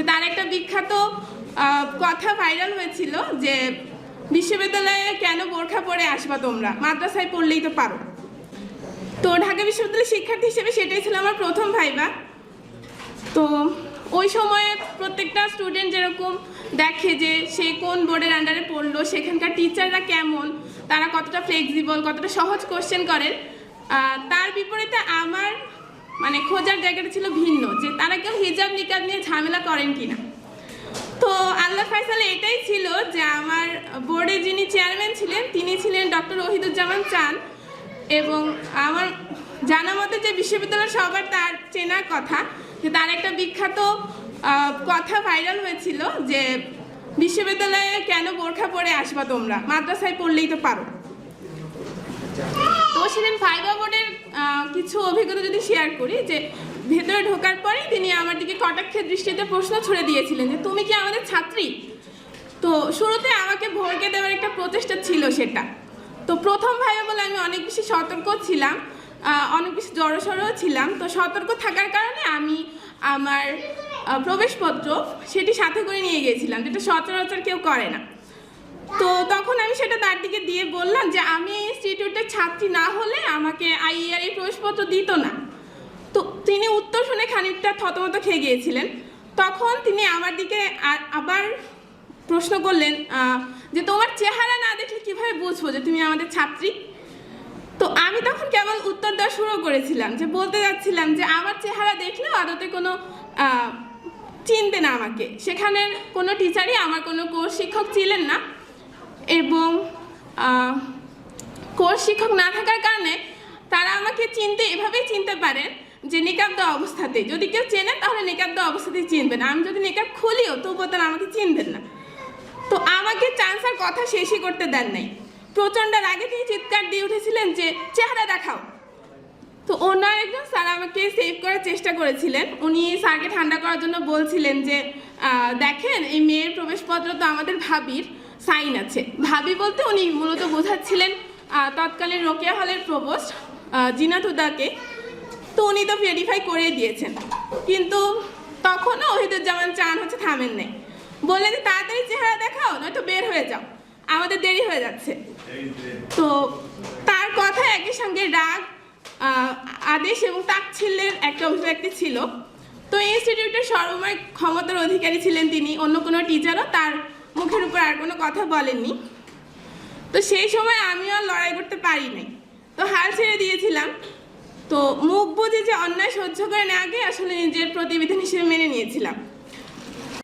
যে তার একটা বিখ্যাত কথা ভাইরাল হয়েছিল যে বিশ্ববিদ্যালয়ে কেন বোরখা পরে আসবা তোমরা? মাদ্রাসায় পড়লেই তো পারো। তো ঢাকা বিশ্ববিদ্যালয়ের শিক্ষার্থী হিসেবে সেটাই ছিল আমার প্রথম ভাইবা। তো ওই সময়ে প্রত্যেকটা স্টুডেন্ট যেরকম দেখে যে সে কোন বোর্ডের আন্ডারে পড়ল, সেখানকার টিচাররা কেমন, তারা কতটা ফ্লেক্সিবল কতটা সহজ কোশ্চেন করেন। তার বিপরীতে আমার মানে খোঁজার জায়গাটা ছিল ভিন্ন, যে তারা হিজাব নিকাব নিয়ে ঝামেলা করেন কিনা? তো আল্লাহ ফাইসালে এটাই ছিল যে আমার বোর্ডে যিনি চেয়ারম্যান ছিলেন, তিনি ছিলেন ডক্টর ওহিদুজ্জামান চান এবং আমার জানা মতে যে বিশ্ববিদ্যালয় সবার তার চেনার কথা, যে তার একটা বিখ্যাত কথা ভাইরাল হয়েছিল যে বিশ্ববিদ্যালয়ে কেন বোরখা পরে আসবা তোমরা? মাদ্রাসায় পড়লেই তো পারো। তো সেদিন ফাইবা বোর্ডের কিছু অভিজ্ঞতা যদি শেয়ার করি যে ভেতরে ঢোকার পরেই তিনি আমার দিকে কটাক্ষের দৃষ্টিতে প্রশ্ন ছুড়ে দিয়েছিলেন যে, তুমি কি আমাদের ছাত্রী? তো শুরুতে আমাকে ভরকে দেওয়ার একটা প্রচেষ্টা ছিল সেটা। তো প্রথম ভাইবা বলে আমি অনেক বেশি সতর্ক ছিলাম অনেক বেশি জড়সড়ও ছিলাম। তো সতর্ক থাকার কারণে আমি আমার প্রবেশপত্র সেটি সাথে করে নিয়ে গিয়েছিলাম, যেটা সচরাচর কেউ করে না। তো তখন আমি সেটা তার দিকে দিয়ে বললাম যে, আমি ইনস্টিটিউটের ছাত্রী না হলে আমাকে আইইআর এই প্রবেশপত্র দিত না। তো তিনি উত্তর শুনে খানিকটা থতমত খেয়ে গিয়েছিলেন। তখন তিনি আমার দিকে আবার প্রশ্ন করলেন যে তোমার চেহারা না দেখলে কীভাবে বুঝব যে তুমি আমাদের ছাত্রী? তো আমি তখন কেবল উত্তর দেওয়া শুরু করেছিলাম, যে বলতে যাচ্ছিলাম যে আমার চেহারা দেখলেও আদতে কোনো চিনতে না আমাকে। সেখানের কোনো টিচারই আমার কোনো কোর্স শিক্ষক ছিলেন না। এবং কোর্স শিক্ষক না থাকার কারণে তারা আমাকে চিনতে, এভাবেই চিনতে পারেন। যে নিকাব দেওয়া অবস্থাতে। যদি কেউ চেনে, তাহলে নিকাব দেওয়া অবস্থাতেই চিনবেন আমি যদি নিকাব খুলিও, তবুও তারা আমাকে চিনবেন না। তো আমাকে চান্সার কথা শেষই করতে দেন নাই। প্রচণ্ড রাগে তিনি চিৎকার দিয়ে উঠেছিলেন যে, চেহারা দেখাও। তো ওনার একজন স্যার আমাকে সেভ করার চেষ্টা করেছিলেন। উনি স্যারকে ঠান্ডা করার জন্য বলছিলেন যে দেখেন, এই মেয়ের প্রবেশপত্র তো আমাদের ভাবির সাইন আছে। ভাবি বলতে উনি মূলত বোঝাচ্ছিলেন তৎকালীন রোকেয়া হলের প্রবোস্ট জিনাতুদাকে। তো উনি তো ভেরিফাই করে দিয়েছেন। কিন্তু তখনও ওহিদুজ্জামান চান হচ্ছে থামেন নাই। বললেন যে তাড়াতাড়ি চেহারা দেখাও, নয়তো বের হয়ে যাও। আমাদের দেরি হয়ে যাচ্ছে। তো তার কথা একই সঙ্গে রাগ আদেশ এবং তাচ্ছিল্যের একটা অভিব্যক্তি ছিল। তো ইনস্টিটিউটের সর্বময় ক্ষমতার অধিকারী ছিলেন তিনি, অন্য কোনো টিচারও তার মুখের উপর আর কোনো কথা বলেননি। তো সেই সময় আমিও লড়াই করতে পারি নাই। তো হাল ছেড়ে দিয়েছিলাম। তো মুখ বুঝে যে অন্যায় সহ্য করে না আগে, আসলে নিজের প্রতিবেদন হিসেবে মেনে নিয়েছিলাম।